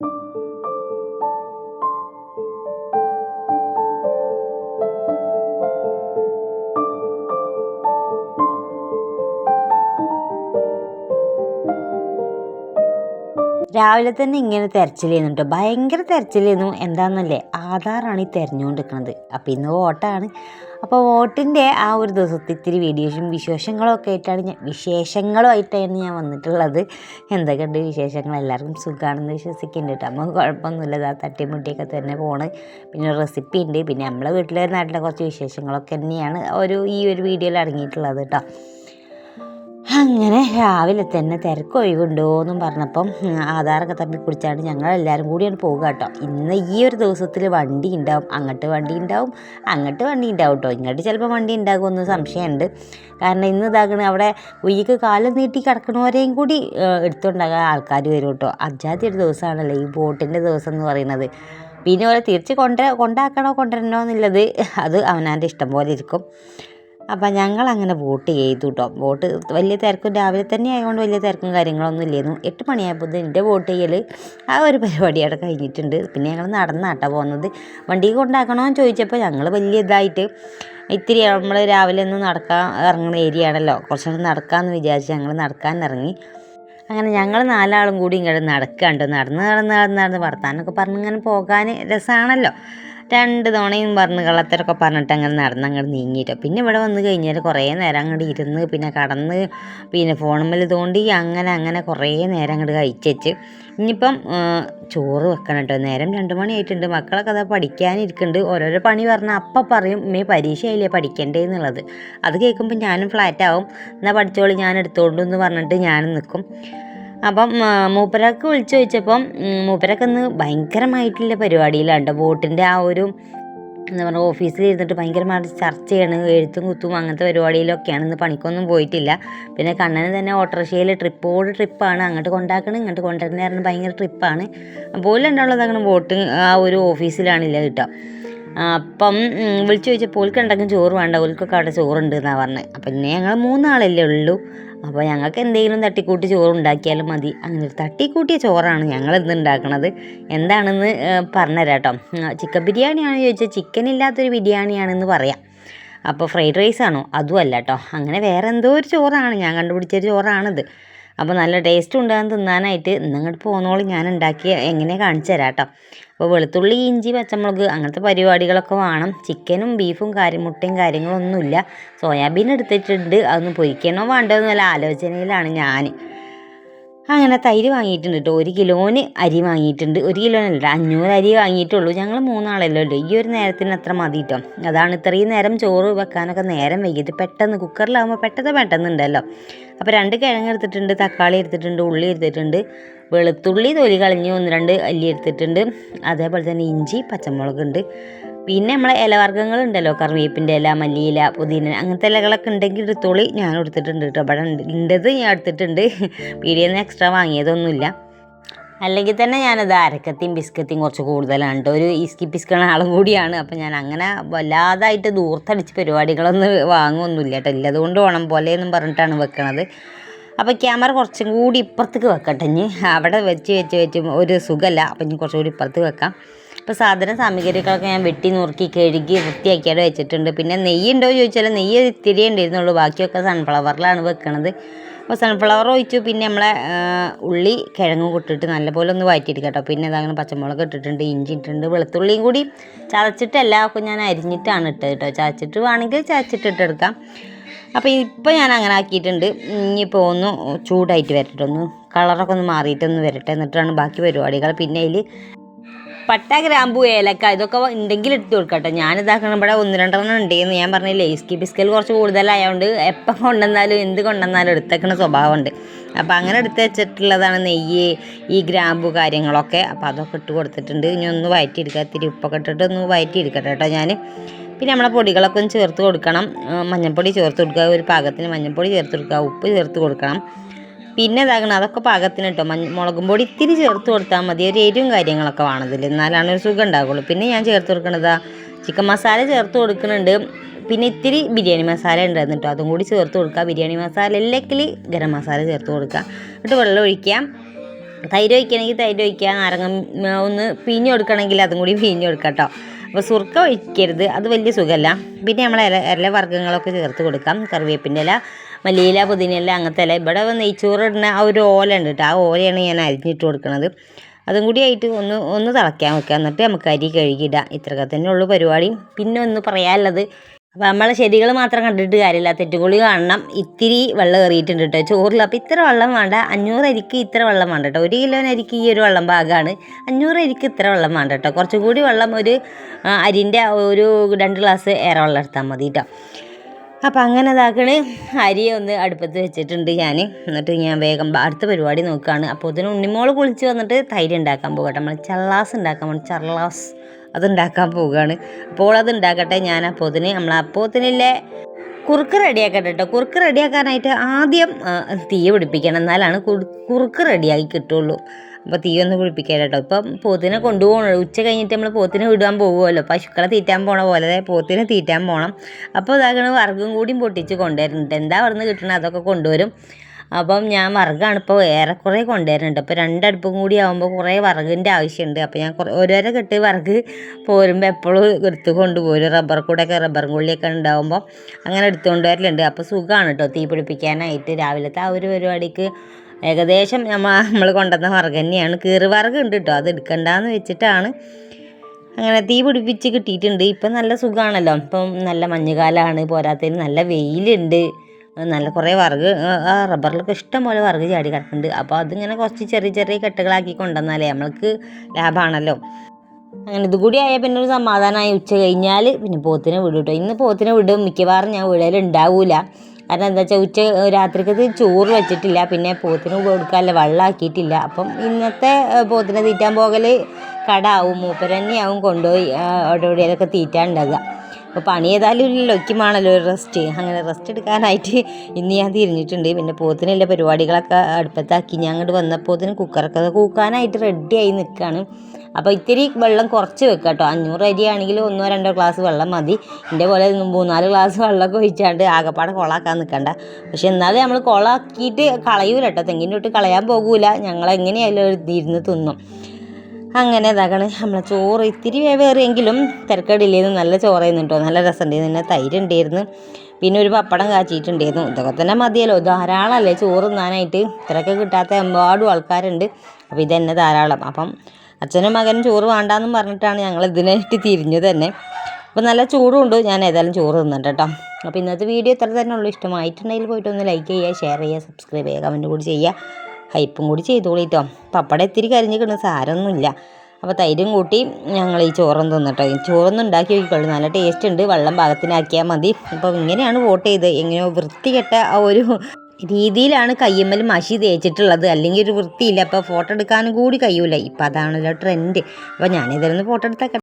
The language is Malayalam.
Thank you. രാവിലെ തന്നെ ഇങ്ങനെ തെരച്ചിലായിരുന്നു കേട്ടോ ഭയങ്കര തെരച്ചിലായിരുന്നു എന്താണെന്നല്ലേ ആധാറാണ് ഈ തിരഞ്ഞുകൊണ്ടിരിക്കുന്നത് അപ്പോൾ ഇന്ന് വോട്ടാണ്. അപ്പോൾ വോട്ടിന്റെ ആ ഒരു ദിവസത്തെ ഇത്തിരി വീഡിയോസും വിശേഷങ്ങളും ഒക്കെ ആയിട്ടാണ് ഞാൻ വിശേഷങ്ങളുമായിട്ടാണ് ഞാൻ വന്നിട്ടുള്ളത്. എന്തൊക്കെയുണ്ട് വിശേഷങ്ങൾ? എല്ലാവർക്കും സുഖമാണെന്ന് വിശ്വസിക്കുന്നുണ്ട് കേട്ടോ നമുക്ക് കുഴപ്പമൊന്നുമില്ല. ഇതാ തട്ടിമുട്ടിയൊക്കെ തന്നെ പോണ്. പിന്നെ റെസിപ്പി ഉണ്ട്. പിന്നെ നമ്മളെ വീട്ടിലെ നാട്ടിലെ കുറച്ച് വിശേഷങ്ങളൊക്കെ തന്നെയാണ് ഒരു ഈ ഒരു വീഡിയോയിൽ അടങ്ങിയിട്ടുള്ളത് കേട്ടോ അങ്ങനെ രാവിലെ തന്നെ തിരക്ക് എന്നും പറഞ്ഞപ്പം ആധാറൊക്കെ തമ്മിൽ പിടിച്ചാണ്ട് ഞങ്ങളെല്ലാവരും കൂടിയാണ് പോകുക കേട്ടോ. ഇന്ന് ഈ ഒരു ദിവസത്തിൽ വണ്ടി ഉണ്ടാവും. അങ്ങോട്ട് വണ്ടി ഉണ്ടാവും. അങ്ങോട്ട് വണ്ടി ഉണ്ടാവും കേട്ടോ ഇങ്ങോട്ട് ചിലപ്പോൾ വണ്ടി ഉണ്ടാകുമെന്ന് സംശയമുണ്ട്. കാരണം ഇന്ന് ഇതാകണ അവിടെ ഉയ്യക്ക് കാലം നീട്ടി കിടക്കണവരെയും കൂടി എടുത്തുണ്ടാകാൻ ആൾക്കാർ വരും കേട്ടോ അജാതി ഒരു ദിവസമാണല്ലോ ഈ ബോട്ടിന്റെ ദിവസം എന്ന് പറയുന്നത്. പിന്നെ ഓരോ തിരിച്ച് കൊണ്ട കൊണ്ടാക്കണോ കൊണ്ടുവരണോ എന്നുള്ളത് അത് അവനാന്റെ ഇഷ്ടം പോലെ ഇരിക്കും. അപ്പം ഞങ്ങൾ അങ്ങനെ വോട്ട് ചെയ്തു കേട്ടോ വോട്ട് വലിയ തിരക്കും രാവിലെ തന്നെ ആയതുകൊണ്ട് വലിയ തിരക്കും കാര്യങ്ങളൊന്നും ഇല്ലായിരുന്നു എട്ട് മണിയായപ്പോൾ എന്റെ വോട്ട് ചെയ്യൽ ആ ഒരു പരിപാടി അവിടെ കഴിഞ്ഞിട്ടുണ്ട്. പിന്നെ ഞങ്ങൾ നടന്നാട്ടോ പോകുന്നത് വണ്ടി കൊണ്ടാക്കണോ എന്ന് ചോദിച്ചപ്പോൾ ഞങ്ങൾ വലിയ ഇതായിട്ട് ഇത്തിരി നമ്മൾ രാവിലെ ഒന്ന് നടക്കാൻ ഇറങ്ങുന്ന ഏരിയ ആണല്ലോ. കുറച്ചുകൂടി നടക്കാമെന്ന് വിചാരിച്ച് ഞങ്ങൾ നടക്കാൻ ഇറങ്ങി. അങ്ങനെ ഞങ്ങൾ നാലാളും കൂടി ഇങ്ങോട്ട് നടക്കാണ്ട് നടന്ന് നടന്ന് നടന്ന് നടന്ന് വർത്താനൊക്കെ പറഞ്ഞ് ഇങ്ങനെ പോകാൻ രസമാണല്ലോ രണ്ട് തവണയും പറഞ്ഞ് കള്ളത്തരൊക്കെ പറഞ്ഞിട്ട് അങ്ങനെ നടന്ന് അങ്ങോട്ട് നീങ്ങിയിട്ട് പിന്നെ ഇവിടെ വന്ന് കഴിഞ്ഞാൽ കുറേ നേരം അങ്ങോട്ട് ഇരുന്ന് പിന്നെ കടന്ന് പിന്നെ ഫോണുമ്മൽ തോണ്ടി അങ്ങനെ അങ്ങനെ കുറേ നേരം അങ്ങോട്ട് കഴിച്ചേച്ച്. ഇനിയിപ്പം ചോറ് വെക്കണം കേട്ടോ നേരം രണ്ട് മണിയായിട്ടുണ്ട് മക്കളൊക്കെ അതാ പഠിക്കാനിരിക്കുന്നുണ്ട് ഓരോരോ പണി പറഞ്ഞാൽ അപ്പം പറയും മേ പരീക്ഷയില്ലേ പഠിക്കണ്ടേ? എന്നുള്ളത്. അത് കേൾക്കുമ്പോൾ ഞാനും ഫ്ലാറ്റ് ആവും. എന്നാൽ പഠിച്ചോളി ഞാൻ എടുത്തോണ്ടു എന്ന് പറഞ്ഞിട്ട് ഞാനും നിൽക്കും അപ്പം മൂപ്പരക്ക് വിളിച്ചു ചോദിച്ചപ്പം മൂപ്പരൊക്കെ ഇന്ന് ഭയങ്കരമായിട്ടുള്ള പരിപാടിയിലാണ് കേട്ടോ ബോട്ടിന്റെ ആ ഒരു എന്താ പറയുക ഓഫീസിൽ ഇരുന്നിട്ട് ഭയങ്കരമായിട്ട് ചർച്ച ചെയ്യണം എഴുത്തും കുത്തും അങ്ങനത്തെ പരിപാടിയിലൊക്കെയാണ്. ഇന്ന് പണിക്കൊന്നും പോയിട്ടില്ല. പിന്നെ കണ്ണന് തന്നെ ഓട്ടോറിക്ഷയിൽ ട്രിപ്പോട് ട്രിപ്പാണ്. അങ്ങോട്ട് കൊണ്ടാക്കണം ഇങ്ങോട്ട് കൊണ്ടുവരുന്ന ഭയങ്കര ട്രിപ്പാണ്. പോലും ഉണ്ടാവുള്ളത് അങ്ങനെ ബോട്ട് ആ ഒരു ഓഫീസിലാണില്ല കിട്ടുക അപ്പം വിളിച്ചു ചോദിച്ചപ്പോൾ ഓൽക്ക് ഉണ്ടാക്കും ചോറ് വേണ്ട ഓൽക്കൊക്കെ അവിടെ ചോറുണ്ട് എന്നാണ് പറഞ്ഞത് അപ്പം പിന്നെ ഞങ്ങൾ മൂന്നാളല്ലേ ഉള്ളൂ. അപ്പോൾ ഞങ്ങൾക്ക് എന്തെങ്കിലും തട്ടിക്കൂട്ടി ചോറ് ഉണ്ടാക്കിയാലും മതി. അങ്ങനെ ഒരു തട്ടിക്കൂട്ടിയ ചോറാണ് ഞങ്ങൾ ഇന്ന് ഉണ്ടാക്കണത്. എന്താണെന്ന് പറഞ്ഞുതരാം കേട്ടോ ചിക്കൻ ബിരിയാണിയാണോ ചോദിച്ചാൽ ചിക്കൻ ഇല്ലാത്തൊരു ബിരിയാണിയാണെന്ന് പറയാം. അപ്പോൾ ഫ്രൈഡ് റൈസ് ആണോ അല്ല കേട്ടോ. അങ്ങനെ വേറെ എന്തോ ഒരു ചോറാണ്. ഞാൻ കണ്ടുപിടിച്ചൊരു ചോറാണിത്. അപ്പോൾ നല്ല ടേസ്റ്റ് ഉണ്ടാകാൻ തിന്നാനായിട്ട് ഇന്നങ്ങോട്ട് പോകുന്നോളം ഞാൻ ഉണ്ടാക്കി എങ്ങനെ കാണിച്ചു തരാം കേട്ടോ അപ്പോൾ വെളുത്തുള്ളി ഇഞ്ചി പച്ചമുളക് അങ്ങനത്തെ പരിപാടികളൊക്കെ വേണം. ചിക്കനും ബീഫും കാര്യം മുട്ടയും കാര്യങ്ങളൊന്നുമില്ല. സോയാബീൻ എടുത്തിട്ടുണ്ട്. അതൊന്ന് പൊരിക്കണോ വേണ്ടോ എന്നുള്ള ആലോചനയിലാണ് ഞാൻ അങ്ങനെ തൈര് വാങ്ങിയിട്ടുണ്ട് കേട്ടോ ഒരു കിലോന് അരി വാങ്ങിയിട്ടുണ്ട്. ഒരു കിലോനല്ല അഞ്ഞൂറ് അരി വാങ്ങിയിട്ടുള്ളൂ. ഞങ്ങൾ മൂന്നാളല്ലോ ഉള്ളൂ. ഈ ഒരു നേരത്തിന് അത്ര മതി കേട്ടോ അതാണ് ഇത്രയും നേരം ചോറ് വെക്കാനൊക്കെ നേരം വൈകിട്ട് പെട്ടെന്ന് കുക്കറിലാകുമ്പോൾ പെട്ടെന്ന് പെട്ടെന്നുണ്ടല്ലോ. അപ്പോൾ രണ്ട് കിഴങ്ങ് എടുത്തിട്ടുണ്ട് തക്കാളി എടുത്തിട്ടുണ്ട് ഉള്ളി എടുത്തിട്ടുണ്ട് വെളുത്തുള്ളി തൊലി കളഞ്ഞ് ഒന്ന് രണ്ട് അല്ലി എടുത്തിട്ടുണ്ട്. അതേപോലെ തന്നെ ഇഞ്ചി പച്ചമുളക് ഉണ്ട് പിന്നെ നമ്മളെ ഇലവർഗങ്ങൾ ഉണ്ടല്ലോ കറിവേപ്പിന്റെ ഇല മല്ലിയില പുതിന അങ്ങനത്തെ ഇലകളൊക്കെ ഉണ്ടെങ്കിൽ ഒരു എടുത്തോളി ഞാൻ എടുത്തിട്ടുണ്ട് കേട്ടോ. ഇവിടെ ഉണ്ട് ഉണ്ടത് ഞാൻ എടുത്തിട്ടുണ്ട്. പീടിയിൽ എക്സ്ട്രാ വാങ്ങിയതൊന്നുമില്ല. അല്ലെങ്കിൽ തന്നെ ഞാനത് അരക്കത്തിയും ബിസ്ക്കത്തിയും കുറച്ച് കൂടുതലാണ് ഒരു ഇസ്കി പിസ്കണ ആളും കൂടിയാണ്. അപ്പം ഞാൻ അങ്ങനെ വല്ലാതായിട്ട് ദൂർത്തടിച്ച് പരിപാടികളൊന്നും വാങ്ങുമൊന്നുമില്ല കേട്ടോ. ഇല്ലതുകൊണ്ട് ഓണം പോലെ എന്നും പറഞ്ഞിട്ടാണ് വെക്കണത്. അപ്പോൾ ക്യാമറ കുറച്ചും കൂടി ഇപ്പുറത്തേക്ക് വെക്കട്ടെ. ഇനി അവിടെ വെച്ച് വെച്ച് വെച്ച് ഒരു സുഖമല്ല. അപ്പം ഇനി കുറച്ചും കൂടി ഇപ്പുറത്ത് വെക്കാം. ഇപ്പോൾ സാധന സാമഗ്രികളൊക്കെ ഞാൻ വെട്ടി നുറുക്കി കഴുകി വൃത്തിയാക്കിയാണ് വെച്ചിട്ടുണ്ട്. പിന്നെ നെയ്യ് ഉണ്ടോ ചോദിച്ചാൽ നെയ്യ് ഇത്തിരി ഉണ്ടായിരുന്നുള്ളൂ ബാക്കിയൊക്കെ സൺഫ്ലവറിലാണ് വെക്കണത്. അപ്പോൾ സൺഫ്ലവർ ഒഴിച്ചു. പിന്നെ നമ്മളെ ഉള്ളി കിഴങ്ങും കൊട്ടിട്ട് നല്ലപോലെ ഒന്ന് വാറ്റിയിട്ട് കേട്ടോ. പിന്നെ അതങ്ങനെ പച്ചമുളക് ഇട്ടിട്ടുണ്ട് ഇഞ്ചി ഇട്ടിട്ടുണ്ട് വെളുത്തുള്ളിയും കൂടി ചതച്ചിട്ടല്ല എല്ലാവർക്കും ഞാൻ അരിഞ്ഞിട്ടാണ് ഇട്ടത് കേട്ടോ. ചതച്ചിട്ട് വേണമെങ്കിൽ ചതച്ചിട്ട് ഇട്ടെടുക്കാം അപ്പോൾ ഇപ്പോൾ ഞാൻ അങ്ങനെ ആക്കിയിട്ടുണ്ട്. ഇനിയിപ്പോൾ ഒന്ന് ചൂടായിട്ട് വരട്ടെ. ഒന്ന് കളറൊക്കെ ഒന്ന് മാറിയിട്ടൊന്ന് വരട്ടെ. എന്നിട്ടാണ് ബാക്കി പരിപാടികൾ. പിന്നെ അതിൽ പട്ട ഗ്രാമ്പു ഏലക്ക ഇതൊക്കെ ഉണ്ടെങ്കിൽ ഇട്ട് കൊടുക്കട്ടെ. ഞാനിതാക്കണം ഇവിടെ ഒന്ന് രണ്ടെണ്ണം ഉണ്ടെന്ന് ഞാൻ പറഞ്ഞില്ലേ സ്കി പിസ്കൽ കുറച്ച് കൂടുതലായതുകൊണ്ട് എപ്പം കൊണ്ടുവന്നാലും എന്ത് കൊണ്ടുവന്നാലും എടുത്തേക്കണ സ്വഭാവമുണ്ട്. അപ്പോൾ അങ്ങനെ എടുത്ത് വെച്ചിട്ടുള്ളതാണ് നെയ്യ് ഈ ഗ്രാമ്പു കാര്യങ്ങളൊക്കെ. അപ്പോൾ അതൊക്കെ ഇട്ട് കൊടുത്തിട്ടുണ്ട്. ഇനി ഒന്ന് വഴറ്റിയെടുക്കുക ഇത്തിരി ഉപ്പൊക്കെ ഇട്ടിട്ട് ഒന്ന് വഴറ്റിയെടുക്കട്ടെ കേട്ടോ ഞാൻ പിന്നെ നമ്മളെ പൊടികളൊക്കെ ഒന്ന് ചേർത്ത് കൊടുക്കണം. മഞ്ഞൾപ്പൊടി ചേർത്ത് കൊടുക്കുക. ഒരു പാകത്തിന് മഞ്ഞൾപ്പൊടി ചേർത്ത് കൊടുക്കുക. ഉപ്പ് ചേർത്ത് കൊടുക്കണം. പിന്നെ ഇതാകണം അതൊക്കെ പാകത്തിന് കേട്ടോ മഞ്ഞ മുളകും പൊടി ഇത്തിരി ചേർത്ത് കൊടുത്താൽ മതി. ഒരു എരിവും കാര്യങ്ങളൊക്കെ വേണതിൽ. എന്നാലാണ് ഒരു സുഖം ഉണ്ടാകുള്ളൂ പിന്നെ ഞാൻ ചേർത്ത് കൊടുക്കണതാ ചിക്കൻ മസാല ചേർത്ത് കൊടുക്കുന്നുണ്ട് പിന്നെ ഇത്തിരി ബിരിയാണി മസാല ഉണ്ടായിരുന്നു കേട്ടോ. അതും കൂടി ചേർത്ത് കൊടുക്കുക ബിരിയാണി മസാല അല്ലെങ്കിൽ ഗരം മസാല ചേർത്ത് കൊടുക്കുക എന്നിട്ട് വെള്ളം ഒഴിക്കാം. തൈര് ഒഴിക്കണമെങ്കിൽ തൈര് ഒഴിക്കുക നാരങ്ങ ഒന്ന് പിഞ്ഞ് കൊടുക്കണമെങ്കിൽ അതും കൂടി പിഞ്ഞ് കൊടുക്കാം കേട്ടോ. അപ്പോൾ സുർക്ക ഒഴിക്കരുത്. അത് വലിയ സുഖമല്ല. പിന്നെ നമ്മൾ ഇല ഇല വർഗങ്ങളൊക്കെ ചേർത്ത് കൊടുക്കാം. കറിവേപ്പിന്റെ ഇല മല്ലിയില പുതിനയില അങ്ങനത്തെ ഇല. ഇവിടെ നെയ്ച്ചോറിടുന്ന ആ ഒരു ഓല ഉണ്ട് കേട്ടോ. ആ ഓലയാണ് ഞാൻ അരിഞ്ഞിട്ട് കൊടുക്കുന്നത് അതും കൂടി ആയിട്ട് ഒന്ന് ഒന്ന് തിളയ്ക്കാൻ വെക്കുക എന്നിട്ട് നമുക്ക് അരി കഴുകിയിടാം. ഇത്രയൊക്കെ തന്നെ ഉള്ളൂ പരിപാടി. പിന്നെ ഒന്ന് പറയാനുള്ളത് അപ്പോൾ നമ്മളെ ചെടികൾ മാത്രം കണ്ടിട്ട് കാര്യമില്ല. തെറ്റുകൂളി കാണണം. ഇത്തിരി വെള്ളം കയറിയിട്ടുണ്ട് കേട്ടോ. ചോറിൽ അപ്പോൾ ഇത്ര വെള്ളം വേണ്ട. അഞ്ഞൂറ് അരിക്ക് ഇത്ര വെള്ളം വേണ്ട കേട്ടോ. ഒരു കിലോന് അരിക്ക് ഈ ഒരു വെള്ളം ഭാഗമാണ് അഞ്ഞൂറ് അരിക്ക് ഇത്ര വെള്ളം വേണ്ട കേട്ടോ. കുറച്ചും കൂടി വെള്ളം ഒരു അരിന്റെ ഒരു രണ്ട് ഗ്ലാസ് ഏറെ വെള്ളം എടുത്താൽ മതി കേട്ടോ. അപ്പം അങ്ങനെ ഇതാക്കണ്. അരി ഒന്ന് അടുപ്പത്ത് വെച്ചിട്ടുണ്ട് ഞാൻ എന്നിട്ട് ഞാൻ വേഗം അടുത്ത പരിപാടി നോക്കുകയാണ് അപ്പോൾ ഇതിന് ഉണ്ണിമോൾ കുളിച്ച് വന്നിട്ട് തൈര് ഉണ്ടാക്കാൻ പോകട്ടെ. നമ്മൾ ചള്ളാസ് ഉണ്ടാക്കാൻ പോകണം. ചള്ളാസ് അതുണ്ടാക്കാൻ പോവുകയാണ്. അപ്പോൾ അത് ഉണ്ടാക്കട്ടെ ഞാൻ അപ്പോത്തിന് നമ്മൾ അപ്പോത്തിനില്ലേ കുറുക്ക് റെഡിയാക്കട്ടെ കേട്ടോ കുറുക്ക് റെഡിയാക്കാനായിട്ട് ആദ്യം തീ പിടിപ്പിക്കണം. എന്നാലാണ് കുറു- കുറുക്ക് റെഡിയാക്കി കിട്ടുള്ളൂ. അപ്പോൾ തീ ഒന്ന് പിടിപ്പിക്കാം കേട്ടോ ഇപ്പം പോത്തിനെ കൊണ്ടുപോകണല്ലോ ഉച്ച കഴിഞ്ഞിട്ട് നമ്മൾ പോത്തിനെ വിടാൻ പോകുമല്ലോ പശുക്കളെ തീറ്റാൻ പോണ പോലെ പോത്തിനെ തീറ്റാൻ പോകണം അപ്പോൾ ഇതാകണ വർഗം കൂടിയും പൊട്ടിച്ച് കൊണ്ടുവരുന്നുണ്ട്. എന്താ പറഞ്ഞ് കിട്ടണം? അതൊക്കെ കൊണ്ടുവരും. അപ്പം ഞാൻ വർഗമാണ് ഇപ്പോൾ ഏറെക്കുറെ കൊണ്ടുവരുന്നുണ്ട്. അപ്പോൾ രണ്ടടുപ്പും കൂടി ആകുമ്പോൾ കുറേ വർഗിന്റെ ആവശ്യമുണ്ട്. അപ്പോൾ ഞാൻ ഓരോരോ കെട്ട് വർഗ് പോരുമ്പോൾ എപ്പോഴും എടുത്ത് കൊണ്ടുപോരും. റബ്ബർ കൂടെയൊക്കെ റബ്ബർ കൊള്ളിയൊക്കെ ഉണ്ടാകുമ്പോൾ അങ്ങനെ എടുത്തുകൊണ്ട് വരലുണ്ട് അപ്പോൾ സുഖമാണ് കേട്ടോ തീ പിടിപ്പിക്കാനായിട്ട്. രാവിലത്തെ ആ ഒരു പരിപാടിക്ക് ഏകദേശം നമ്മൾ നമ്മൾ കൊണ്ടുവന്ന വർഗം തന്നെയാണ്. കീറ് വർഗം ഉണ്ട് കേട്ടോ. അത് എടുക്കണ്ടെന്ന് വെച്ചിട്ടാണ് അങ്ങനെ തീ പിടിപ്പിച്ച് കിട്ടിയിട്ടുണ്ട്. ഇപ്പം നല്ല സുഖമാണല്ലോ ഇപ്പം നല്ല മഞ്ഞുകാലമാണ് പോരാത്തതിന് നല്ല വെയിലുണ്ട്. നല്ല കുറേ വറുക് ആ റബ്ബറിലൊക്കെ ഇഷ്ടം പോലെ വർഗ് ചാടി കിടക്കുന്നുണ്ട്. അപ്പോൾ അതിങ്ങനെ കുറച്ച് ചെറിയ ചെറിയ കെട്ടുകളാക്കി കൊണ്ടുവന്നാലേ നമ്മൾക്ക് ലാഭമാണല്ലോ അങ്ങനെ ഇത് കൂടി ആയാൽ പിന്നെ ഒരു സമാധാനമായി ഉച്ച കഴിഞ്ഞാൽ പിന്നെ പോത്തിനെ വിടും കേട്ടോ ഇന്ന് പോത്തിനെ വിടും. മിക്കവാറും ഞാൻ വീടയിൽ ഉണ്ടാവില്ല കാരണം എന്താ വെച്ചാൽ ഉച്ച രാത്രിക്കത് ചോറ് വെച്ചിട്ടില്ല. പിന്നെ പോത്തിന് കൊടുക്കാനല്ല വെള്ളമാക്കിയിട്ടില്ല അപ്പം ഇന്നത്തെ പോത്തിനെ തീറ്റാൻ പോകൽ കടാവും. മൂപ്പരന്നെയാവും കൊണ്ടുപോയി അവിടെ എവിടെയൊക്കെ തീറ്റാൻ ഉണ്ടാകുക അപ്പോൾ പണി ഏതായാലും ഇല്ലല്ലോ ഒക്കുമാണല്ലോ ഒരു റെസ്റ്റ് അങ്ങനെ റെസ്റ്റ് എടുക്കാനായിട്ട് ഇന്ന് ഞാൻ തിരിഞ്ഞിട്ടുണ്ട്. പിന്നെ പോത്തിനുള്ള പരിപാടികളൊക്കെ അടുപ്പത്താക്കി. ഞാൻ അങ്ങോട്ട് വന്നപ്പോത്തിന് കുക്കറൊക്കെ കൂക്കാനായിട്ട് റെഡിയായി നിൽക്കുകയാണ് അപ്പോൾ ഇത്തിരി വെള്ളം കുറച്ച് വെക്കുക കേട്ടോ. അഞ്ഞൂറ് അരി ആണെങ്കിൽ ഒന്നോ രണ്ടോ ഗ്ലാസ് വെള്ളം മതി. എന്റെ പോലെ മൂന്നാൽ ഗ്ലാസ് വെള്ളമൊക്കെ ഒഴിച്ചാണ്ട് ആകപ്പാടെ കൊളാക്കാൻ നിൽക്കണ്ട പക്ഷെ എന്നാലും നമ്മൾ കൊളാക്കിയിട്ട് കളയൂല കേട്ടോ. തെങ്ങിന്റെ തൊട്ട് കളയാൻ പോകൂല. ഞങ്ങൾ എങ്ങനെയായാലും ഇരുന്ന് തിന്നും. അങ്ങനെ ഇതാകണ് നമ്മളെ ചോറ് ഇത്തിരി വേവേറിയെങ്കിലും തിരക്കടില്ലായിരുന്നു നല്ല ചോറായിരുന്നു നല്ല രസമുണ്ടായിരുന്നു പിന്നെ തൈര് ഉണ്ടായിരുന്നു പിന്നെ ഒരു പപ്പടം കാച്ചിട്ടുണ്ടായിരുന്നു. ഇതൊക്കെ തന്നെ മതിയല്ലോ. ധാരാളമല്ലേ ചോറ് തിന്നാനായിട്ട്. ഇത്രയൊക്കെ കിട്ടാത്ത എമ്പാടും ആൾക്കാരുണ്ട്. അപ്പോൾ ഇതന്നെ ധാരാളം. അപ്പം അച്ഛനും മകനും ചോറ് വേണ്ടാന്നും പറഞ്ഞിട്ടാണ് ഞങ്ങൾ ഇതിനായിട്ട് തിരിഞ്ഞത് തന്നെ. അപ്പോൾ നല്ല ചൂടുണ്ട്. ഞാൻ ഏതായാലും ചോറ് തിന്നിട്ട് കേട്ടോ അപ്പോൾ ഇന്നത്തെ വീഡിയോ ഇത്ര തന്നെ ഉള്ളൂ. ഇഷ്ടമായിട്ടുണ്ടെങ്കിൽ പോയിട്ടൊന്ന് ലൈക്ക് ചെയ്യുക ഷെയർ ചെയ്യുക സബ്സ്ക്രൈബ് ചെയ്യുക കമന്റ് കൂടി ചെയ്യുക. ഹൈപ്പും കൂടി ചെയ്തോളിട്ടോ പപ്പടം ഇത്തിരി കരിഞ്ഞ് കിടന്ന് സാരമൊന്നുമില്ല. അപ്പോൾ തൈരും കൂട്ടി ഞങ്ങൾ ഈ ചോറും തിന്നിട്ടോ ചോറൊന്നും ഉണ്ടാക്കി നോക്കിക്കോളൂ. നല്ല ടേസ്റ്റ് ഉണ്ട്. വെള്ളം പാകത്തിനാക്കിയാൽ മതി. അപ്പോൾ ഇങ്ങനെയാണ് വോട്ട് ചെയ്ത് എങ്ങനെയോ വൃത്തികെട്ട ആ ഒരു രീതിയിലാണ് കയ്യമ്മൽ മഷി തേച്ചിട്ടുള്ളത്. അല്ലെങ്കിൽ ഒരു വൃത്തിയില്ല. അപ്പോൾ ഫോട്ടോ എടുക്കാനും കൂടി കഴിയൂല. ഇപ്പം അതാണല്ലോ ട്രെൻഡ് അപ്പോൾ ഞാനിതിലൊന്ന് ഫോട്ടോ എടുത്തേക്കട്ടെ